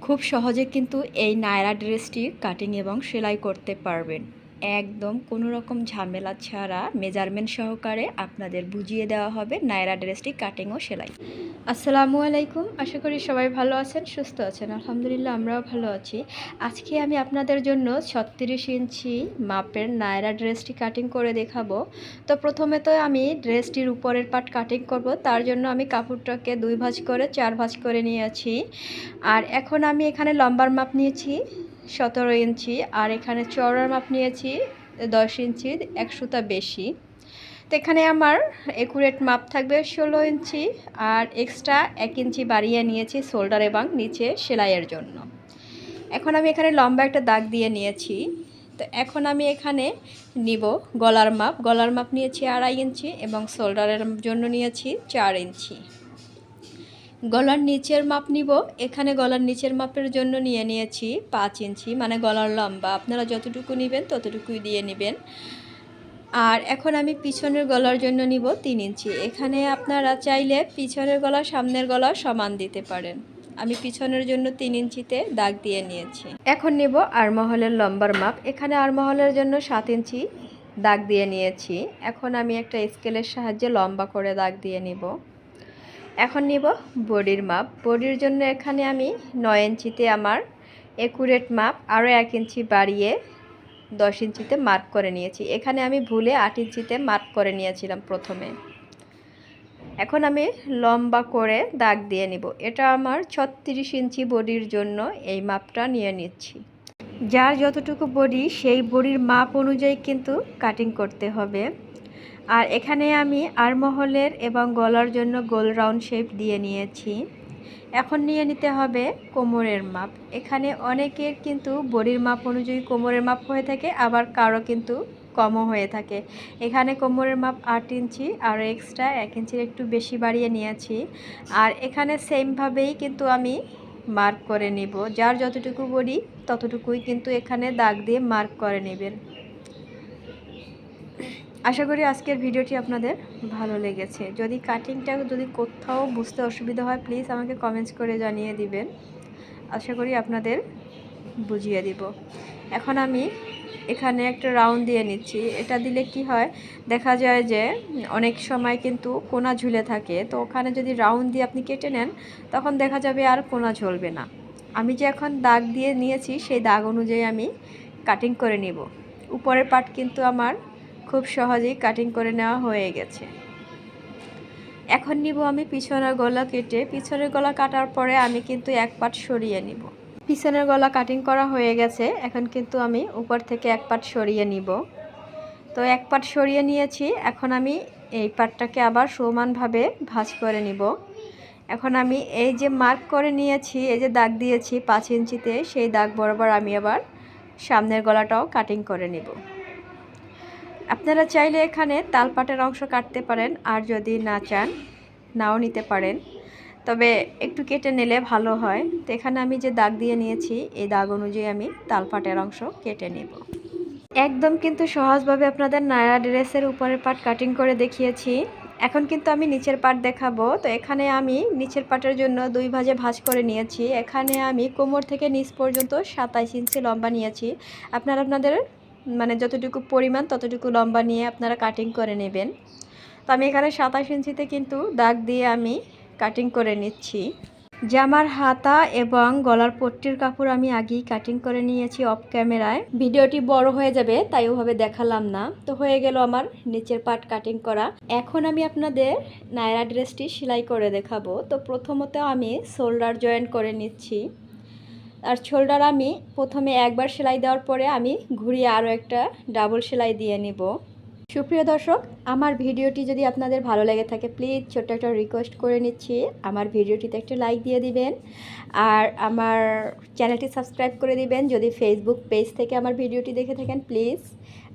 খুব সহজে কিন্তু এই নায়রা ড্রেসটি কাটিং এবং সেলাই করতে পারবেন। একদম কোনো রকম ঝামেলা ছাড়া মেজারমেন্ট সহকারে আপনাদের বুঝিয়ে দেওয়া হবে নায়রা ড্রেসটি কাটিং ও সেলাই। আসসালামু আলাইকুম, আশা করি সবাই ভালো আছেন, সুস্থ আছেন, আলহামদুলিল্লাহ আমরাও ভালো আছি। আজকে আমি আপনাদের জন্য ছত্রিশ ইঞ্চি মাপের নায়রা ড্রেসটি কাটিং করে দেখাবো। তো প্রথমে তো আমি ড্রেসটির উপরের পার্ট কাটিং করব, তার জন্য আমি কাপড়টাকে দুই ভাঁজ করে, চার ভাঁজ করে নিয়েছি। আর এখন আমি এখানে লম্বার মাপ নিয়েছি। সতেরো ইঞ্চি আর এখানে চওড়ার মাপ নিয়েছি, দশ ইঞ্চি, এক সুতা বেশি। তো এখানে আমার একুরেট মাপ থাকবে ষোলো ইঞ্চি আর এক্সট্রা এক ইঞ্চি বাড়িয়ে নিয়েছি শোল্ডার এবং নিচে সেলাইয়ের জন্য। এখন আমি এখানে লম্বা একটা দাগ দিয়ে নিয়েছি। তো এখন আমি এখানে নিব গলার মাপ। গলার মাপ নিয়েছি আড়াই ইঞ্চি এবং শোল্ডারের জন্য নিয়েছি চার ইঞ্চি। গলার নিচের মাপ নিব। এখানে গলার নিচের মাপের জন্য নিয়ে নিয়েছি পাঁচ ইঞ্চি মানে গলার লম্বা। আপনারা যতটুকু নেবেন, ততটুকুই দিয়ে নেবেন। আর এখন আমি পিছনের গলার জন্য নিব তিন ইঞ্চি। এখানে আপনারা চাইলে পিছনের গলা, সামনের গলা সমান দিতে পারেন। আমি পিছনের জন্য তিন ইঞ্চিতে দাগ দিয়ে নিয়েছি। এখন নেব আরমহলের লম্বার মাপ। এখানে আরমহলের জন্য সাত ইঞ্চি দাগ দিয়ে নিয়েছি। এখন আমি একটা স্কেলের সাহায্যে লম্বা করে দাগ দিয়ে নিব। এখন নিব বডির মাপ। বডির জন্য এখানে আমি নয় ইঞ্চিতে আমার একুরেট মাপ আরও এক ইঞ্চি বাড়িয়ে দশ ইঞ্চিতে মার্ক করে নিয়েছি। এখানে আমি ভুলে আট ইঞ্চিতে মার্ক করে নিয়েছিলাম প্রথমে। এখন আমি লম্বা করে দাগ দিয়ে নিব। এটা আমার ছত্রিশ ইঞ্চি বডির জন্য এই মাপটা নিয়ে নিচ্ছি। যার যতটুকু বডি, সেই বডির মাপ অনুযায়ী কিন্তু কাটিং করতে হবে। আর এখানে আমি আরমহলের এবং গলার জন্য গোল রাউন্ড শেপ দিয়ে নিয়েছি। এখন নিয়ে নিতে হবে কোমরের মাপ। এখানে অনেকের কিন্তু বডির মাপ অনুযায়ী কোমরের মাপ হয়ে থাকে, আবার কারও কিন্তু কমও হয়ে থাকে। এখানে কোমরের মাপ আট ইঞ্চি আর এক্সট্রা এক ইঞ্চির একটু বেশি বাড়িয়ে নিয়েছি। আর এখানে সেমভাবেই কিন্তু আমি মার্ক করে নিব। যার যতটুকু বডি, ততটুকুই কিন্তু এখানে দাগ দিয়ে মার্ক করে নেবেন। আশা করি আজকের ভিডিওটি আপনাদের ভালো লেগেছে। যদি কাটিংটা যদি কোথাও বুঝতে অসুবিধা হয় প্লিজ আমাকে কমেন্টস করে জানিয়ে দিবেন। আশা করি আপনাদের বুঝিয়ে দিব। এখন আমি এখানে একটা রাউন্ড দিয়ে নিচ্ছি। এটা দিলে কি হয়, দেখা যায় যে অনেক সময় কিন্তু কোনা ঝুলে থাকে। তো ওখানে যদি রাউন্ড দিয়ে আপনি কেটে নেন, তখন দেখা যাবে আর কোনা ঝুলবে না। আমি যে এখন দাগ দিয়ে নিয়েছি, সেই দাগ অনুযায়ী আমি কাটিং করে নিব। উপরের পার্ট কিন্তু আমার খুব সহজেই কাটিং করে নেওয়া হয়ে গেছে। এখন নিব আমি পিছনের গলা কেটে, পিছনের গলা কাটার পরে আমি কিন্তু এক পাট সরিয়ে নিব। পিছনের গলা কাটিং করা হয়ে গেছে, এখন কিন্তু আমি উপর থেকে এক পাট সরিয়ে নিব। তো এক পাট সরিয়ে নিয়েছি, এখন আমি এই পাটটাকে আবার সমানভাবে ভাঁজ করে নিব। এখন আমি এই যে মার্ক করে নিয়েছি, এই যে দাগ দিয়েছি পাঁচ ইঞ্চিতে, সেই দাগ বরাবর আমি আবার সামনের গলাটাও কাটিং করে নিব। আপনারা চাইলে এখানে তালপাটের অংশ কাটতে পারেন, আর যদি না চান, নাও নিতে পারেন। তবে একটু কেটে নিলে ভালো হয়। তো এখানে আমি যে দাগ দিয়ে নিয়েছি, এই দাগ অনুযায়ী আমি তালপাটের অংশ কেটে নেব। একদম কিন্তু সহজভাবে আপনাদের নায়রা ড্রেসের উপরের পাট কাটিং করে দেখিয়েছি। এখন কিন্তু আমি নিচের পাট দেখাবো। তো এখানে আমি নিচের পাটের জন্য দুই ভাজে ভাঁজ করে নিয়েছি। এখানে আমি কোমর থেকে নিচ পর্যন্ত সাতাইশ ইঞ্চি লম্বা নিয়েছি। আপনারা আপনাদের মানে যতটুকু পরিমাণ, ততটুকু লম্বা নিয়ে আপনারা কাটিং করে নেবেন। তো আমি এখানে সাতাশ ইঞ্চিতে কিন্তু দাগ দিয়ে আমি কাটিং করে নিচ্ছি। জামার হাতা এবং গলার পট্টির কাপড় আমি আগেই কাটিং করে নিয়েছি অফ ক্যামেরায় ভিডিওটি বড় হয়ে যাবে, তাই ওভাবে দেখালাম না। তো হয়ে গেল আমার নিচের পাট কাটিং করা। এখন আমি আপনাদের নায়রা ড্রেসটি সেলাই করে দেখাবো। তো প্রথমত আমি শোল্ডার জয়েন্ট করে নিচ্ছি। আর শোল্ডার আমি প্রথমে একবার সেলাই দেওয়ার পরে আমি ঘুরিয়ে আরও একটা ডাবল সেলাই দিয়ে নিব। সুপ্রিয় দর্শক, আমার ভিডিওটি যদি আপনাদের ভালো লেগে থাকে, প্লিজ ছোট্ট একটা রিকোয়েস্ট করে নিচ্ছি। আমার ভিডিওটিতে একটা লাইক দিয়ে দিবেন আর আমার চ্যানেলটি সাবস্ক্রাইব করে দিবেন। যদি ফেসবুক পেজ থেকে আমার ভিডিওটি দেখে থাকেন, প্লিজ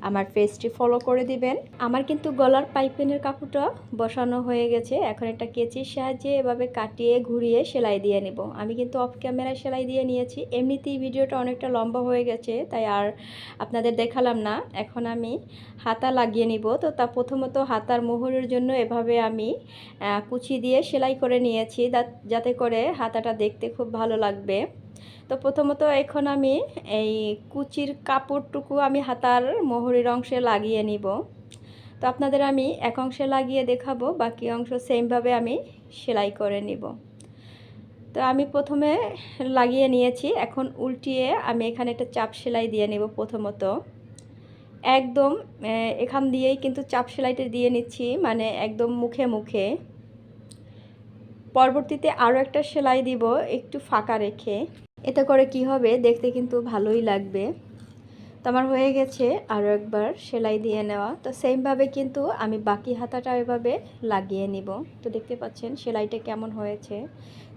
আমার পেজটি ফলো করে দিবেন। আমার কিন্তু গলার পাইপেনের কাপড়টা বসানো হয়ে গেছে। এখন একটা কেচির সাহায্যে এভাবে কাটিয়ে, ঘুরিয়ে সেলাই দিয়ে নেব। আমি কিন্তু অফ ক্যামেরায় সেলাই দিয়ে নিয়েছি। এমনিতেই ভিডিওটা অনেকটা লম্বা হয়ে গেছে, তাই আর আপনাদের দেখালাম না। এখন আমি হাতা লাগিয়ে নিব। তো তা প্রথমত হাতার মোহরের জন্য এভাবে আমি কুচি দিয়ে সেলাই করে নিয়েছি। যাতে করে হাতাটা দেখতে খুব ভালো লাগবে। তো প্রথমত এখন আমি এই কুচির কাপড়টুকু আমি হাতার মোহরের অংশে লাগিয়ে নিব। তো আপনাদের আমি এক অংশে লাগিয়ে দেখাবো, বাকি অংশ সেমভাবে আমি সেলাই করে নিব। তো আমি প্রথমে লাগিয়ে নিয়েছি, এখন উল্টিয়ে আমি এখানে একটা চাপ সেলাই দিয়ে নেব প্রথমত। একদম এখান দিয়েই কিন্তু চাপ সেলাইটা দিয়ে নিচ্ছি মানে একদম মুখে মুখে। পরবর্তীতে আরও একটা সেলাই দিব, একটু ফাঁকা রেখে। এতে করে কি হবে? দেখতে কিন্তু ভালোই লাগবে। তো আমার হয়ে গেছে আরও একবার সেলাই দিয়ে নেওয়া। তো সেমভাবে কিন্তু আমি বাকি হাতাটা এভাবে লাগিয়ে নিব। তো দেখতে পাচ্ছেন সেলাইটা কেমন হয়েছে।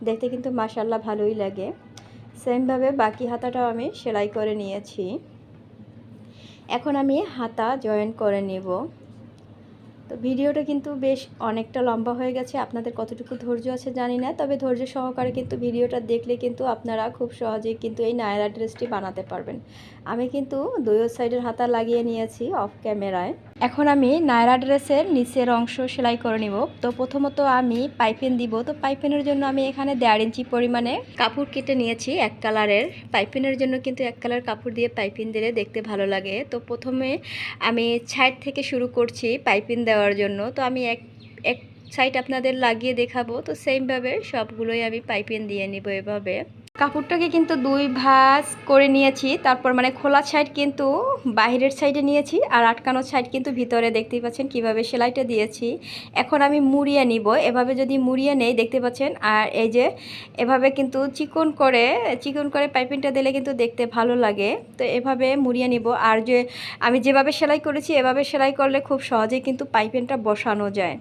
দেখতে কিন্তু মাসাল্লাহ ভালোই লাগে। সেমভাবে বাকি হাতাটাও আমি সেলাই করে নিয়েছি। এখন আমি হাতা জয়েন করে নেব। তো ভিডিওটা কিন্তু বেশ অনেকটা লম্বা হয়ে গেছে। আপনাদের কতটুকু ধৈর্য আছে জানি না, তবে ধৈর্য সহকারে কিন্তু ভিডিওটা দেখলে কিন্তু আপনারা খুব সহজেই কিন্তু এই নায়রা ড্রেসটি বানাতে পারবেন। আমি কিন্তু দুই সাইডের হাতা লাগিয়ে নিয়েছি অফ ক্যামেরায়। এখন আমি নায়রা ড্রেসের নিচের অংশ সেলাই করে নিব। তো প্রথমত আমি পাইপেন দিব। তো পাইপেনের জন্য আমি এখানে দেড় ইঞ্চি পরিমাণে কাপড় কেটে নিয়েছি এক কালারের। পাইপেনের জন্য কিন্তু এক কালার কাপড় দিয়ে পাইপিন দিলে দেখতে ভালো লাগে। তো প্রথমে আমি সাইড থেকে শুরু করছি পাইপিন দেওয়ার জন্য। তো আমি এক এক সাইড আপনাদের লাগিয়ে দেখাবো। তো সেমভাবে সবগুলোই আমি পাইপিং দিয়ে নিব এভাবে। কাপড়টাকে কিন্তু দুই ভাঁজ করে নিয়েছি, তারপর মানে খোলা সাইড কিন্তু বাইরের সাইডে নিয়েছি আর আটকানো সাইড কিন্তু ভিতরে। দেখতেই পাচ্ছেন কীভাবে সেলাইটা দিয়েছি। এখন আমি মুড়িয়ে নিব। এভাবে যদি মুড়িয়ে নেই, দেখতে পাচ্ছেন? আর এই যে এভাবে কিন্তু চিকন করে চিকন করে পাইপিংটা দিলে কিন্তু দেখতে ভালো লাগে। তো এভাবে মুড়িয়ে নিব। আর যে আমি যেভাবে সেলাই করেছি, এভাবে সেলাই করলে খুব সহজেই কিন্তু পাইপিংটা বসানো যায়।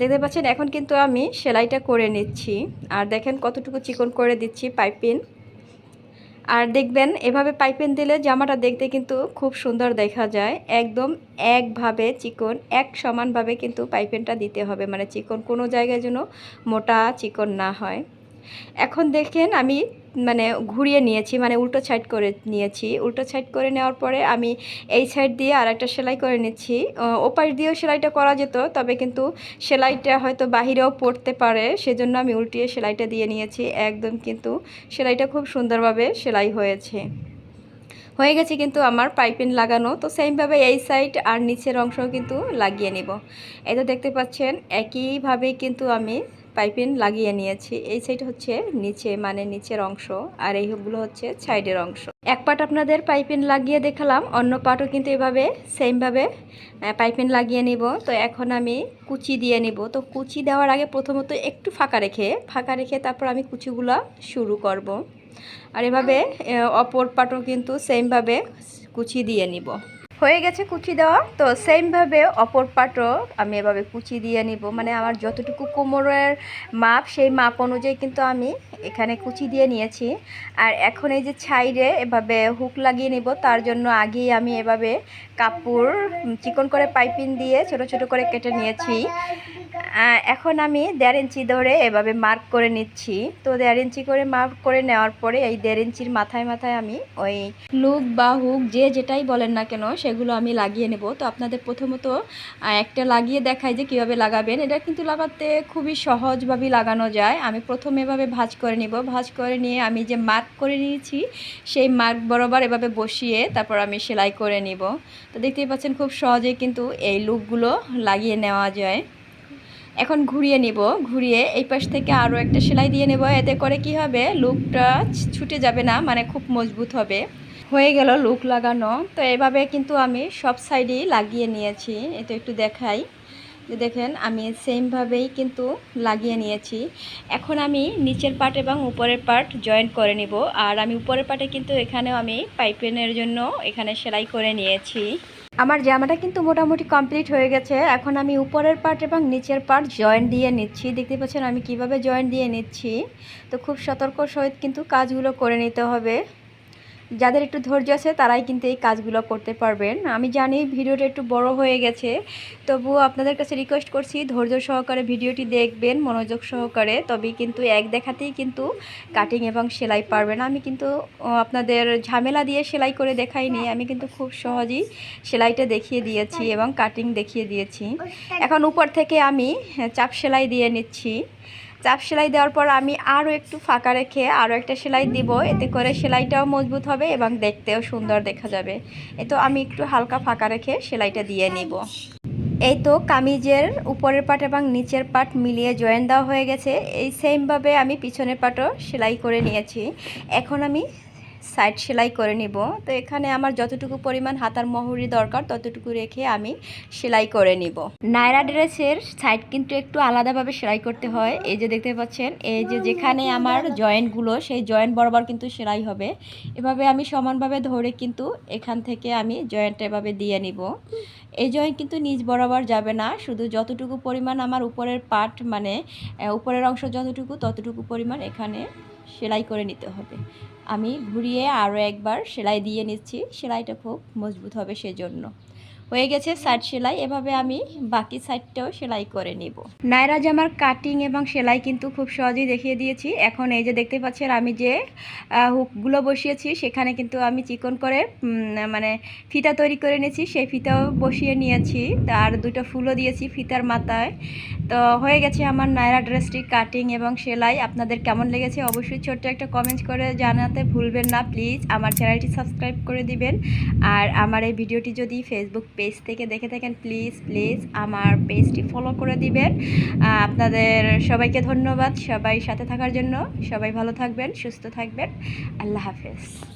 দেখতে পাচ্ছেন? এখন কিন্তু আমি সেলাইটা করে নিচ্ছি। আর দেখেন কতটুকু চিকন করে দিচ্ছি পাইপিং। আর দেখবেন, এভাবে পাইপেন দিলে জামাটা দেখতে কিন্তু খুব সুন্দর দেখা যায়। একদম একভাবে চিকন, এক সমানভাবে কিন্তু পাইপেনটা দিতে হবে। মানে চিকন কোনো জায়গায় যেন মোটা চিকন না হয়। এখন দেখেন আমি মানে ঘুরিয়ে নিয়েছি মানে উল্টো সাইড করে নিয়েছি। উল্টো সাইড করে নেওয়ার পরে আমি এই সাইড দিয়ে আর একটা সেলাই করে নিচ্ছি। ওপাশ দিয়েও সেলাইটা করা যেত, তবে কিন্তু সেলাইটা হয়তো বাহিরেও পড়তে পারে, সেজন্য আমি উল্টিয়ে সেলাইটা দিয়ে নিয়েছি। একদম কিন্তু সেলাইটা খুব সুন্দরভাবে সেলাই হয়েছে। হয়ে গেছে কিন্তু আমার পাইপিন লাগানো, তো সেমভাবে এই সাইড আর নিচের অংশও কিন্তু লাগিয়ে নিব। তো দেখতে পাচ্ছেন, একইভাবে কিন্তু আমি পাইপিন লাগিয়ে নিয়েছি। এই সাইড হচ্ছে নিচে মানে নিচের অংশ, আর এইগুলো হচ্ছে সাইডের অংশ। এক পাট আপনাদের পাইপিন লাগিয়ে দেখালাম, অন্য পাটও কিন্তু এভাবে সেমভাবে পাইপিন লাগিয়ে নিব। তো এখন আমি কুচি দিয়ে নিব। তো কুচি দেওয়ার আগে প্রথমত একটু ফাঁকা রেখে ফাঁকা রেখে তারপর আমি কুচিগুলো শুরু করব। আর এভাবে অপর পাটও কিন্তু সেমভাবে কুচি দিয়ে নিব। হয়ে গেছে কুচি দেওয়া। তো সেমভাবে অপর পাটও আমি এভাবে কুচি দিয়ে নিব। মানে আমার যতটুকু কোমরের মাপ, সেই মাপ অনুযায়ী কিন্তু আমি এখানে কুচি দিয়ে নিয়েছি। আর এখন এই যে ছাইরে এভাবে হুক লাগিয়ে নিব, তার জন্য আগেই আমি এভাবে কাপড় চিকন করে পাইপিং দিয়ে ছোট ছোট করে কেটে নিয়েছি। এখন আমি দেড় ইঞ্চি ধরে এভাবে মার্ক করে নিচ্ছি। তো দেড় ইঞ্চি করে মার্ক করে নেওয়ার পরে এই দেড় ইঞ্চির মাথায় মাথায় আমি ওই লুক বা হুক যে যেটাই বলেন না কেন, সেগুলো আমি লাগিয়ে নেব। তো আপনাদের প্রথমত একটা লাগিয়ে দেখাই যে কীভাবে লাগাবেন। এটা কিন্তু লাগাতে খুবই সহজভাবেই লাগানো যায়। আমি প্রথমে এভাবে ভাঁজ করে নিব। ভাঁজ করে নিয়ে আমি যে মার্ক করে নিয়েছি, সেই মার্ক বরাবর এভাবে বসিয়ে তারপর আমি সেলাই করে নিব। তো দেখতেই পাচ্ছেন খুব সহজেই কিন্তু এই লুকগুলো লাগিয়ে নেওয়া যায়। এখন ঘুরিয়ে নিব, ঘুরিয়ে এই পাশ থেকে আরও একটা সেলাই দিয়ে নেব, এতে করে কি হবে লুকটা ছুটে যাবে না মানে খুব মজবুত হবে। হয়ে গেল লুক লাগানো, তো এভাবে কিন্তু আমি সব সাইডেই লাগিয়ে নিয়েছি, এটা একটু দেখাই। যে দেখেন, আমি সেমভাবেই কিন্তু লাগিয়ে নিয়েছি। এখন আমি নিচের পার্ট এবং উপরের পার্ট জয়েন করে নিব, আর আমি উপরের পার্টে কিন্তু এখানেও আমি পাইপেনের জন্য এখানে সেলাই করে নিয়েছি। আমার জামাটা কিন্তু মোটামুটি কমপ্লিট হয়ে গেছে। এখন আমি উপরের পার্ট এবং নিচের পার্ট জয়েন্ট দিয়ে নিচ্ছি। দেখতে পাচ্ছেন আমি কীভাবে জয়েন্ট দিয়ে নিচ্ছি। তো খুব সতর্ক সহিত কিন্তু কাজগুলো করে নিতে হবে। যাদের একটু ধৈর্য আছে তারাই কিন্তু এই কাজগুলো করতে পারবেন। আমি জানি ভিডিওটা একটু বড় হয়ে গেছে তবুও আপনাদের কাছে রিকোয়েস্ট করছি ধৈর্য সহকারে ভিডিওটি দেখবেন মনোযোগ সহকারে। তবেই কিন্তু এক দেখাতেই কিন্তু কাটিং এবং সেলাই পারবেন। আমি কিন্তু আপনাদের ঝামেলা দিয়ে সেলাই করে দেখাইনি। আমি কিন্তু খুব সহজেই সেলাইটা দেখিয়ে দিয়েছি এবং কাটিং দেখিয়ে দিয়েছি। এখন উপর থেকে আমি হ্যাঁ, চাপ সেলাই দিয়ে নিচ্ছি। চাপ সেলাই দেওয়ার পর আমি আরও একটু ফাঁকা রেখে আরও একটা সেলাই দিব। এতে করে সেলাইটাও মজবুত হবে এবং দেখতেও সুন্দর দেখা যাবে। এ তো আমি একটু হালকা ফাঁকা রেখে সেলাইটা দিয়ে নিব। এই তো কামিজের উপরের পাট এবং নিচের পাট মিলিয়ে জয়েন দেওয়া হয়ে গেছে। এই সেমভাবে আমি পিছনের পাটও সেলাই করে নিয়েছি। এখন আমি সাইড সেলাই করে নিব। তো এখানে আমার যতটুকু পরিমাণ হাতার মহুরি দরকার, ততটুকু রেখে আমি সেলাই করে নিব। নায়রা ড্রেসের সাইড কিন্তু একটু আলাদাভাবে সেলাই করতে হয়। এই যে দেখতে পাচ্ছেন, এই যে যেখানে আমার জয়েন্টগুলো, সেই জয়েন্ট বরাবর কিন্তু সেলাই হবে। এভাবে আমি সমানভাবে ধরে কিন্তু এখান থেকে আমি জয়েন্ট এভাবে দিয়ে নিব। এই জয়েন্ট কিন্তু নিজ বরাবর যাবে না। শুধু যতটুকু পরিমাণ আমার উপরের পার্ট মানে উপরের অংশ যতটুকু, ততটুকু পরিমাণ এখানে সেলাই করে নিতে হবে। আমি ঘুরিয়ে আরও একবার সেলাই দিয়ে নিচ্ছি। সেলাইটা খুব মজবুত হবে সেজন্য। হয়ে গেছে সাইড সেলাই। এভাবে আমি বাকি সাইডটাও সেলাই করে নিব। নায়রা জামার কাটিং এবং সেলাই কিন্তু খুব সহজেই দেখিয়ে দিয়েছি। এখন এই যে দেখতে পাচ্ছেন, আমি যে হুকগুলো বসিয়েছি, সেখানে কিন্তু আমি চিকন করে মানে ফিতা তৈরি করে নিয়েছি। সেই ফিতাও বসিয়ে নিয়েছি। আর দুটো ফুলও দিয়েছি ফিতার মাথায়। তো হয়ে গেছে আমার নায়রা ড্রেসটি কাটিং এবং সেলাই। আপনাদের কেমন লেগেছে অবশ্যই ছোট্ট একটা কমেন্ট করে জানাতে ভুলবেন না। প্লিজ আমার চ্যানেলটি সাবস্ক্রাইব করে দিবেন। আর আমার এই ভিডিওটি যদি ফেসবুক পেজ থেকে দেখে থাকেন প্লিজ প্লিজ আমার পেজটি ফলো করে দিবেন। আপনাদের সবাইকে ধন্যবাদ সবাই সাথে থাকার জন্য। সবাই ভালো থাকবেন, সুস্থ থাকবেন। আল্লাহ হাফেজ।